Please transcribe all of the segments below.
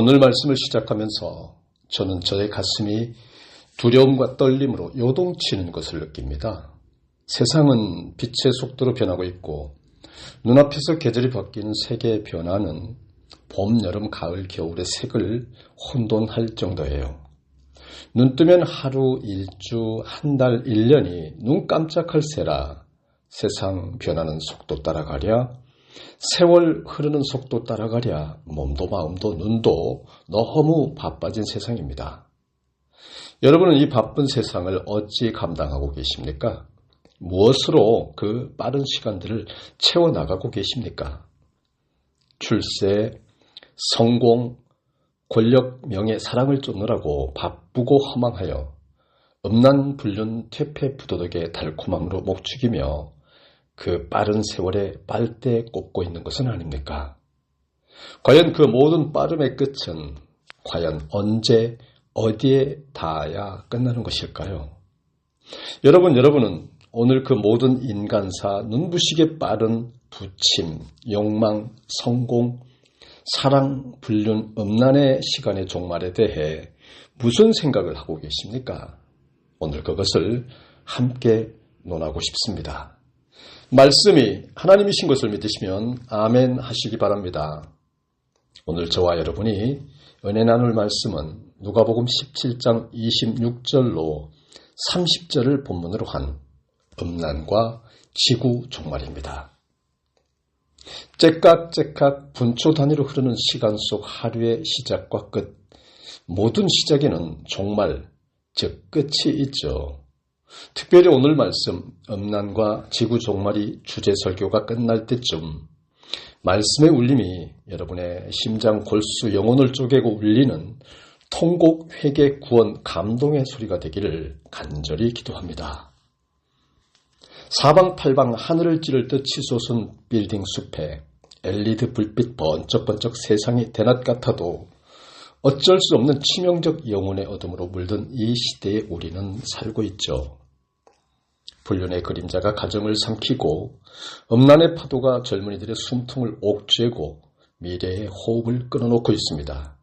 오늘 말씀을 시작하면서 저는 저의 가슴이 두려움과 떨림으로 요동치는 것을 느낍니다. 세상은 빛의 속도로 변하고 있고 눈앞에서 계절이 바뀌는 세계의 변화는 봄, 여름, 가을, 겨울의 색을 혼돈할 정도예요. 눈 뜨면 하루, 일주, 한 달, 일년이 눈 깜짝할 새라 세상 변하는 속도 따라가랴 세월 흐르는 속도 따라가랴 몸도 마음도 눈도 너무 바빠진 세상입니다. 여러분은 이 바쁜 세상을 어찌 감당하고 계십니까? 무엇으로 그 빠른 시간들을 채워나가고 계십니까? 출세, 성공, 권력, 명예, 사랑을 쫓느라고 바쁘고 허망하여 음란 불륜 퇴폐 부도덕의 달콤함으로 목축이며 그 빠른 세월에 빨대 꽂고 있는 것은 아닙니까? 과연 그 모든 빠름의 끝은 과연 언제 어디에 닿아야 끝나는 것일까요? 여러분, 여러분은 오늘 그 모든 인간사 눈부시게 빠른 부침, 욕망, 성공, 사랑, 불륜, 음란의 시간의 종말에 대해 무슨 생각을 하고 계십니까? 오늘 그것을 함께 논하고 싶습니다. 말씀이 하나님이신 것을 믿으시면 아멘 하시기 바랍니다. 오늘 저와 여러분이 은혜 나눌 말씀은 누가복음 17장 26절로 30절을 본문으로 한 음란과 지구 종말입니다. 째깍째깍 분초 단위로 흐르는 시간 속 하루의 시작과 끝, 모든 시작에는 종말, 즉 끝이 있죠. 특별히 오늘 말씀 음란과 지구 종말이 주제 설교가 끝날 때쯤 말씀의 울림이 여러분의 심장 골수 영혼을 쪼개고 울리는 통곡 회개 구원 감동의 소리가 되기를 간절히 기도합니다. 사방팔방 하늘을 찌를 듯 치솟은 빌딩 숲에 엘리드 불빛 번쩍번쩍 세상이 대낮 같아도 어쩔 수 없는 치명적 영혼의 어둠으로 물든 이 시대에 우리는 살고 있죠. 불륜의 그림자가 가정을 삼키고 음란의 파도가 젊은이들의 숨통을 옥죄고 미래의 호흡을 끊어놓고 있습니다.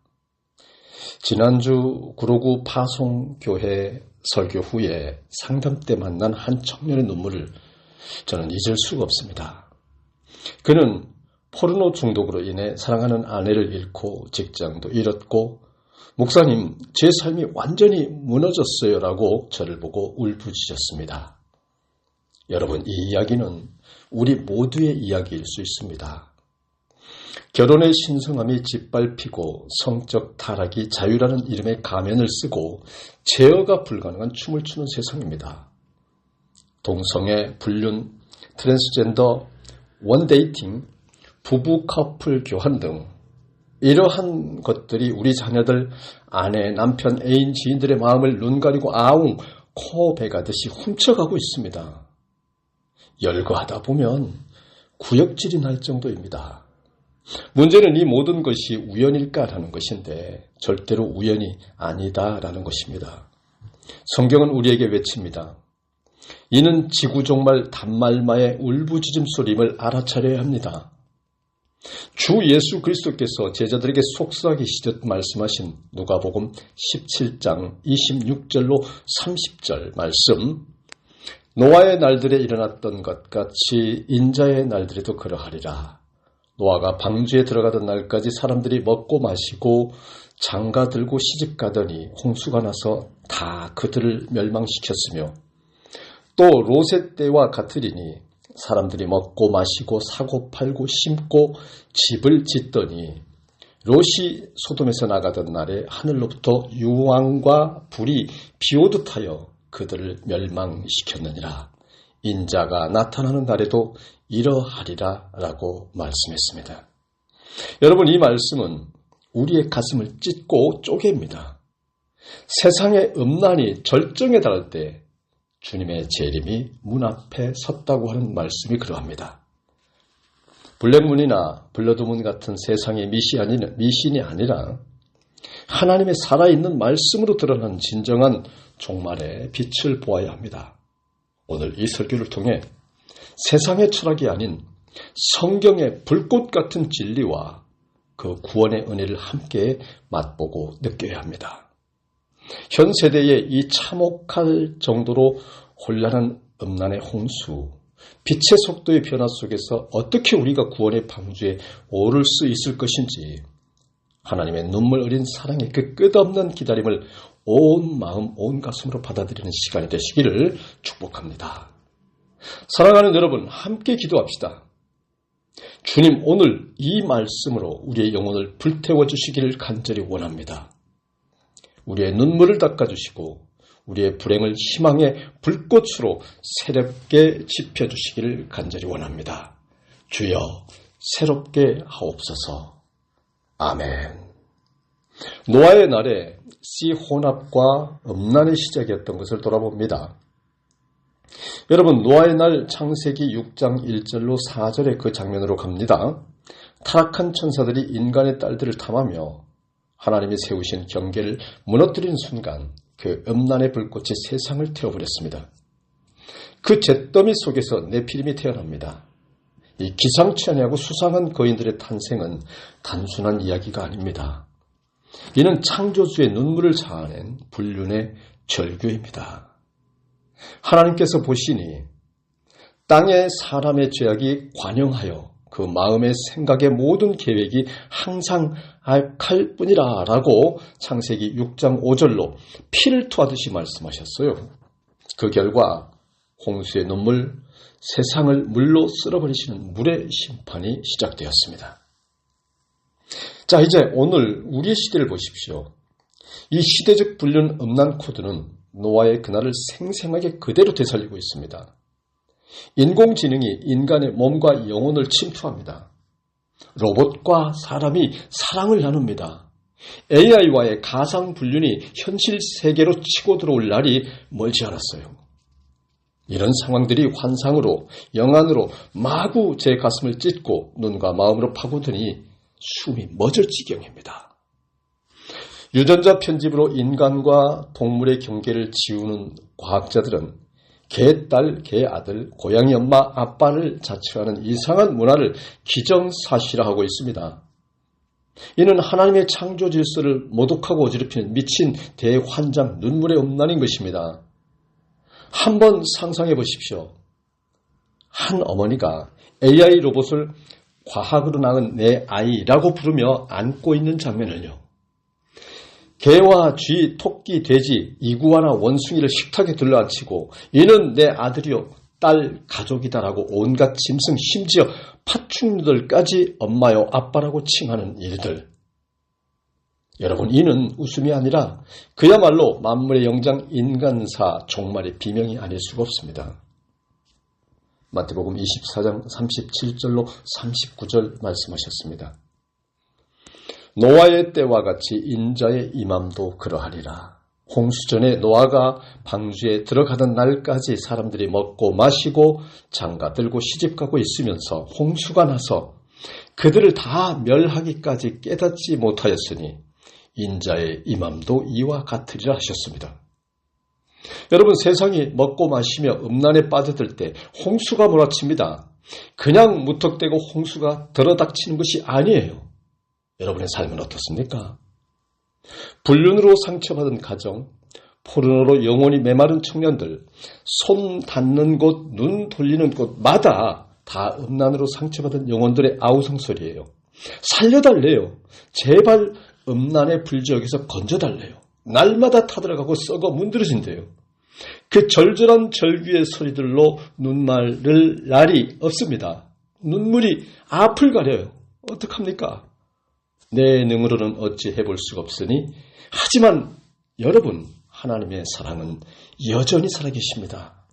지난주 구로구 파송교회 설교 후에 상담 때 만난 한 청년의 눈물을 저는 잊을 수가 없습니다. 그는 포르노 중독으로 인해 사랑하는 아내를 잃고 직장도 잃었고 목사님 제 삶이 완전히 무너졌어요 라고 저를 보고 울부짖었습니다. 여러분 이 이야기는 우리 모두의 이야기일 수 있습니다. 결혼의 신성함이 짓밟히고 성적 타락이 자유라는 이름의 가면을 쓰고 제어가 불가능한 춤을 추는 세상입니다. 동성애, 불륜, 트랜스젠더, 원데이팅, 부부 커플 교환 등 이러한 것들이 우리 자녀들, 아내, 남편, 애인, 지인들의 마음을 눈 가리고 아웅, 코 베가듯이 훔쳐가고 있습니다. 열거하다 보면 구역질이 날 정도입니다. 문제는 이 모든 것이 우연일까라는 것인데 절대로 우연이 아니다라는 것입니다. 성경은 우리에게 외칩니다. 이는 지구 종말 단말마의 울부짖음 소림을 알아차려야 합니다. 주 예수 그리스도께서 제자들에게 속삭이시듯 말씀하신 누가복음 17장 26절로 30절 말씀 노아의 날들에 일어났던 것 같이 인자의 날들에도 그러하리라. 노아가 방주에 들어가던 날까지 사람들이 먹고 마시고 장가 들고 시집 가더니 홍수가 나서 다 그들을 멸망시켰으며 또 로세 때와 같으리니 사람들이 먹고 마시고 사고 팔고 심고 집을 짓더니 롯이 소돔에서 나가던 날에 하늘로부터 유황과 불이 비오듯 하여 그들을 멸망시켰느니라. 인자가 나타나는 날에도 이러하리라 라고 말씀했습니다. 여러분 이 말씀은 우리의 가슴을 찢고 쪼갭니다. 세상의 음란이 절정에 달할 때 주님의 재림이 문 앞에 섰다고 하는 말씀이 그러합니다. 블랙문이나 블러드문 같은 세상의 미신이 아니라 하나님의 살아있는 말씀으로 드러난 진정한 종말의 빛을 보아야 합니다. 오늘 이 설교를 통해 세상의 철학이 아닌 성경의 불꽃 같은 진리와 그 구원의 은혜를 함께 맛보고 느껴야 합니다. 현 세대에 이 참혹할 정도로 혼란한 음란의 홍수, 빛의 속도의 변화 속에서 어떻게 우리가 구원의 방주에 오를 수 있을 것인지 하나님의 눈물 어린 사랑의 그 끝없는 기다림을 온 마음, 온 가슴으로 받아들이는 시간이 되시기를 축복합니다. 사랑하는 여러분, 함께 기도합시다. 주님, 오늘 이 말씀으로 우리의 영혼을 불태워 주시기를 간절히 원합니다. 우리의 눈물을 닦아주시고, 우리의 불행을 희망의 불꽃으로 새롭게 지펴주시기를 간절히 원합니다. 주여, 새롭게 하옵소서. 아멘. 노아의 날에 씨 혼합과 음란의 시작이었던 것을 돌아봅니다. 여러분, 노아의 날 창세기 6장 1절로 4절의 그 장면으로 갑니다. 타락한 천사들이 인간의 딸들을 탐하며 하나님이 세우신 경계를 무너뜨린 순간 그 음란의 불꽃이 세상을 태워버렸습니다. 그 잿더미 속에서 네피림이 태어납니다. 이 기상천외하고 수상한 거인들의 탄생은 단순한 이야기가 아닙니다. 이는 창조주의 눈물을 자아낸 불륜의 절규입니다. 하나님께서 보시니 땅의 사람의 죄악이 관영하여 그 마음의 생각의 모든 계획이 항상 악할 뿐이라 라고 창세기 6장 5절로 피를 토하듯이 말씀하셨어요. 그 결과 홍수의 눈물, 세상을 물로 쓸어버리시는 물의 심판이 시작되었습니다. 자, 이제 오늘 우리의 시대를 보십시오. 이 시대적 불륜 음란 코드는 노아의 그날을 생생하게 그대로 되살리고 있습니다. 인공지능이 인간의 몸과 영혼을 침투합니다. 로봇과 사람이 사랑을 나눕니다. AI와의 가상 불륜이 현실 세계로 치고 들어올 날이 멀지 않았어요. 이런 상황들이 환상으로, 영안으로 마구 제 가슴을 찢고 눈과 마음으로 파고드니 숨이 멎을 지경입니다. 유전자 편집으로 인간과 동물의 경계를 지우는 과학자들은 개 딸, 개 아들, 고양이 엄마, 아빠를 자처하는 이상한 문화를 기정사실화하고 있습니다. 이는 하나님의 창조 질서를 모독하고 어지럽히는 미친 대환장 눈물의 음란인 것입니다. 한번 상상해 보십시오. 한 어머니가 AI 로봇을 과학으로 낳은 내 아이라고 부르며 안고 있는 장면을요. 개와 쥐, 토끼, 돼지, 이구아나 원숭이를 식탁에 둘러앉히고 이는 내 아들이요, 딸, 가족이다라고 온갖 짐승, 심지어 파충류들까지 엄마요, 아빠라고 칭하는 일들. 여러분, 이는 웃음이 아니라 그야말로 만물의 영장 인간사 종말의 비명이 아닐 수가 없습니다. 마태복음 24장 37절로 39절 말씀하셨습니다. 노아의 때와 같이 인자의 임함도 그러하리라. 홍수전에 노아가 방주에 들어가던 날까지 사람들이 먹고 마시고 장가 들고 시집 가고 있으면서 홍수가 나서 그들을 다 멸하기까지 깨닫지 못하였으니 인자의 임함도 이와 같으리라 하셨습니다. 여러분 세상이 먹고 마시며 음란에 빠져들 때 홍수가 몰아칩니다. 그냥 무턱대고 홍수가 들어닥치는 것이 아니에요. 여러분의 삶은 어떻습니까? 불륜으로 상처받은 가정, 포르노로 영혼이 메마른 청년들, 손 닿는 곳, 눈 돌리는 곳마다 다 음란으로 상처받은 영혼들의 아우성 소리예요. 살려달래요. 제발 음란의 불지역에서 건져달래요. 날마다 타들어가고 썩어 문드러진대요. 그 절절한 절규의 소리들로 눈말을 날이 없습니다. 눈물이 앞을 가려요. 어떡합니까? 내 능으로는 어찌 해볼 수가 없으니 하지만 여러분 하나님의 사랑은 여전히 살아계십니다.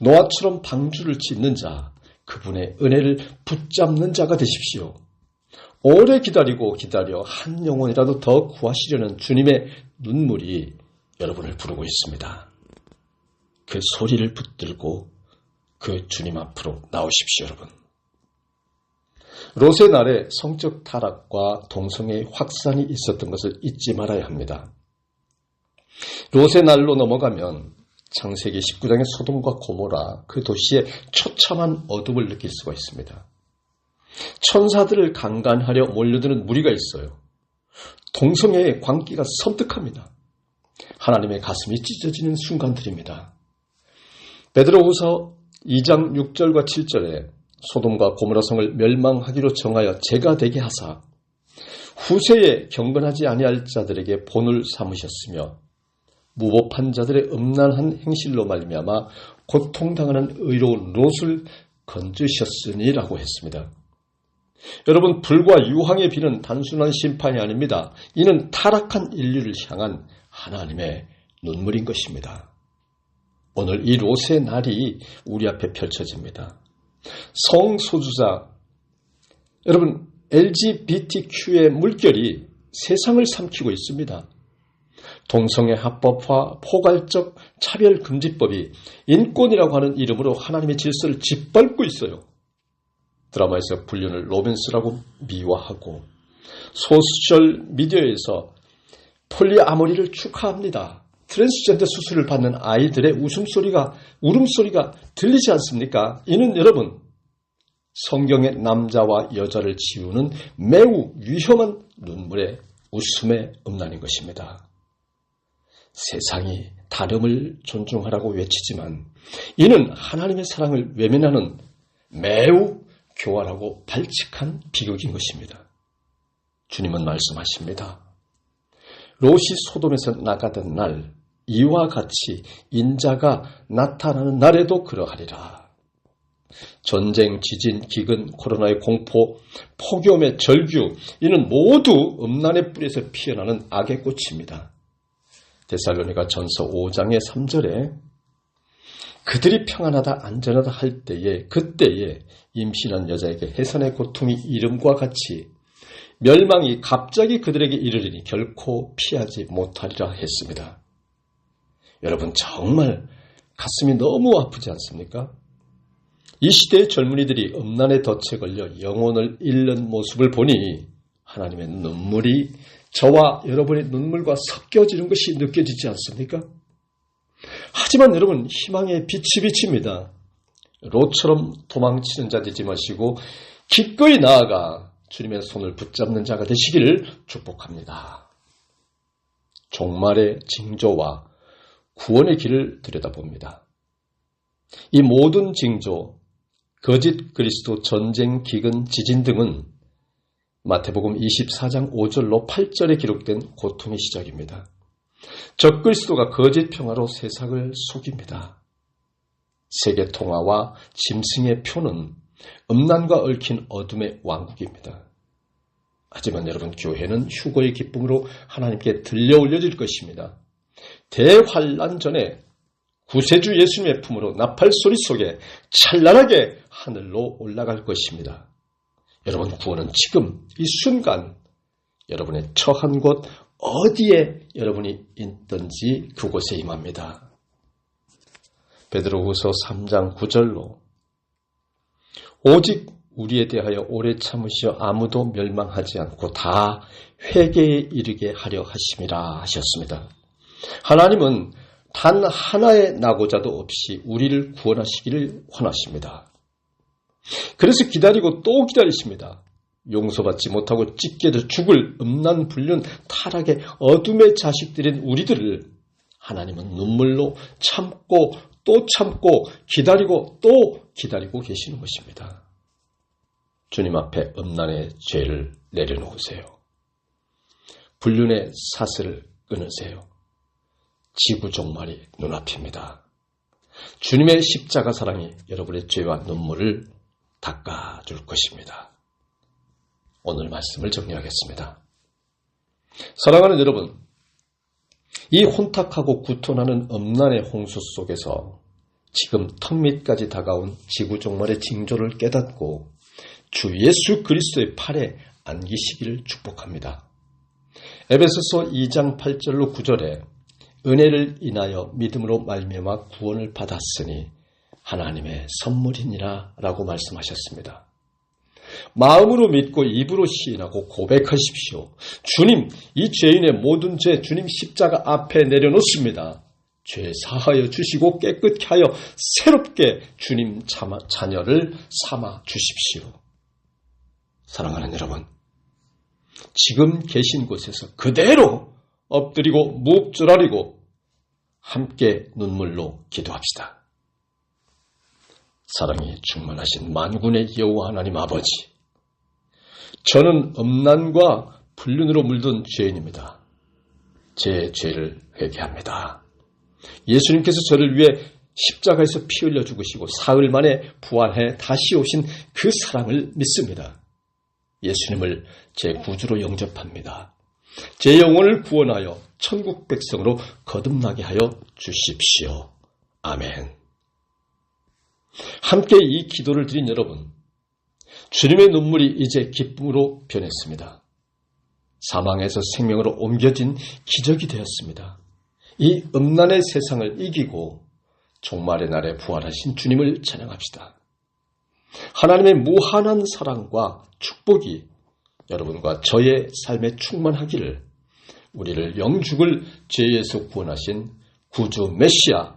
노아처럼 방주를 짓는 자, 그분의 은혜를 붙잡는 자가 되십시오. 오래 기다리고 기다려 한 영혼이라도 더 구하시려는 주님의 눈물이 여러분을 부르고 있습니다. 그 소리를 붙들고 그 주님 앞으로 나오십시오, 여러분. 롯의 날에 성적 타락과 동성애의 확산이 있었던 것을 잊지 말아야 합니다. 롯의 날로 넘어가면 창세기 19장의 소돔과 고모라 그 도시의 처참한 어둠을 느낄 수가 있습니다. 천사들을 강간하려 몰려드는 무리가 있어요. 동성애의 광기가 섬뜩합니다. 하나님의 가슴이 찢어지는 순간들입니다. 베드로후서 2장 6절과 7절에 소돔과 고모라 성을 멸망하기로 정하여 제가 되게 하사 후세에 경건하지 아니할 자들에게 본을 삼으셨으며 무법한 자들의 음란한 행실로 말미암아 고통당하는 의로운 롯을 건지셨으니라고 했습니다. 여러분 불과 유황의 비는 단순한 심판이 아닙니다. 이는 타락한 인류를 향한 하나님의 눈물인 것입니다. 오늘 이 롯의 날이 우리 앞에 펼쳐집니다. 성소주자 여러분 LGBTQ의 물결이 세상을 삼키고 있습니다. 동성애 합법화, 포괄적 차별금지법이 인권이라고 하는 이름으로 하나님의 질서를 짓밟고 있어요. 드라마에서 불륜을 로맨스라고 미화하고 소셜 미디어에서 폴리아모리를 축하합니다. 트랜스젠더 수술을 받는 아이들의 웃음소리가, 울음소리가 들리지 않습니까? 이는 여러분, 성경의 남자와 여자를 지우는 매우 위험한 눈물의 웃음의 음란인 것입니다. 세상이 다름을 존중하라고 외치지만 이는 하나님의 사랑을 외면하는 매우 교활하고 발칙한 비극인 것입니다. 주님은 말씀하십니다. 롯이 소돔에서 나가던 날 이와 같이 인자가 나타나는 날에도 그러하리라. 전쟁, 지진, 기근, 코로나의 공포, 폭염의 절규, 이는 모두 음란의 뿌리에서 피어나는 악의 꽃입니다. 데살로니가 전서 5장의 3절에 그들이 평안하다 안전하다 할 때에 그때에 임신한 여자에게 해산의 고통이 이름과 같이 멸망이 갑자기 그들에게 이르리니 결코 피하지 못하리라 했습니다. 여러분 정말 가슴이 너무 아프지 않습니까? 이 시대의 젊은이들이 음란의 덫에 걸려 영혼을 잃는 모습을 보니 하나님의 눈물이 저와 여러분의 눈물과 섞여지는 것이 느껴지지 않습니까? 하지만 여러분 희망의 빛이 비칩니다. 로처럼 도망치는 자 되지 마시고 기꺼이 나아가 주님의 손을 붙잡는 자가 되시기를 축복합니다. 종말의 징조와 구원의 길을 들여다봅니다. 이 모든 징조, 거짓 그리스도 전쟁, 기근, 지진 등은 마태복음 24장 5절로 8절에 기록된 고통의 시작입니다. 적그리스도가 거짓 평화로 세상을 속입니다. 세계 통화와 짐승의 표는 음란과 얽힌 어둠의 왕국입니다. 하지만 여러분 교회는 휴거의 기쁨으로 하나님께 들려 올려질 것입니다. 대환란 전에 구세주 예수님의 품으로 나팔 소리 속에 찬란하게 하늘로 올라갈 것입니다. 여러분 구원은 지금 이 순간 여러분의 처한 곳 어디에 여러분이 있든지 그곳에 임합니다. 베드로후서 3장 9절로 오직 우리에 대하여 오래 참으시어 아무도 멸망하지 않고 다 회개에 이르게 하려 하심이라 하셨습니다. 하나님은 단 하나의 나고자도 없이 우리를 구원하시기를 원하십니다. 그래서 기다리고 또 기다리십니다. 용서받지 못하고 찢겨져 죽을 음란 불륜 타락의 어둠의 자식들인 우리들을 하나님은 눈물로 참고 또 참고 기다리고 또 기다리고 계시는 것입니다. 주님 앞에 음란의 죄를 내려놓으세요. 불륜의 사슬을 끊으세요. 지구 종말이 눈앞입니다. 주님의 십자가 사랑이 여러분의 죄와 눈물을 닦아줄 것입니다. 오늘 말씀을 정리하겠습니다. 사랑하는 여러분, 이 혼탁하고 구토나는 음란의 홍수 속에서 지금 턱 밑까지 다가온 지구 종말의 징조를 깨닫고 주 예수 그리스도의 팔에 안기시기를 축복합니다. 에베소서 2장 8절로 9절에 은혜를 인하여 믿음으로 말미암아 구원을 받았으니 하나님의 선물이니라라고 말씀하셨습니다. 마음으로 믿고 입으로 시인하고 고백하십시오. 주님, 이 죄인의 모든 죄 주님 십자가 앞에 내려놓습니다. 죄 사하여 주시고 깨끗게 하여 새롭게 주님 자녀를 삼아 주십시오. 사랑하는 여러분, 지금 계신 곳에서 그대로 엎드리고 묵조라리고 함께 눈물로 기도합시다. 사랑이 충만하신 만군의 여호와 하나님 아버지, 저는 음란과 불륜으로 물든 죄인입니다. 제 죄를 회개합니다. 예수님께서 저를 위해 십자가에서 피 흘려 죽으시고 사흘 만에 부활해 다시 오신 그 사랑을 믿습니다. 예수님을 제 구주로 영접합니다. 제 영혼을 구원하여 천국 백성으로 거듭나게 하여 주십시오. 아멘. 함께 이 기도를 드린 여러분, 주님의 눈물이 이제 기쁨으로 변했습니다. 사망에서 생명으로 옮겨진 기적이 되었습니다. 이 음란의 세상을 이기고 종말의 날에 부활하신 주님을 찬양합시다. 하나님의 무한한 사랑과 축복이 여러분과 저의 삶에 충만하기를 우리를 영죽을 죄에서 구원하신 구주 메시아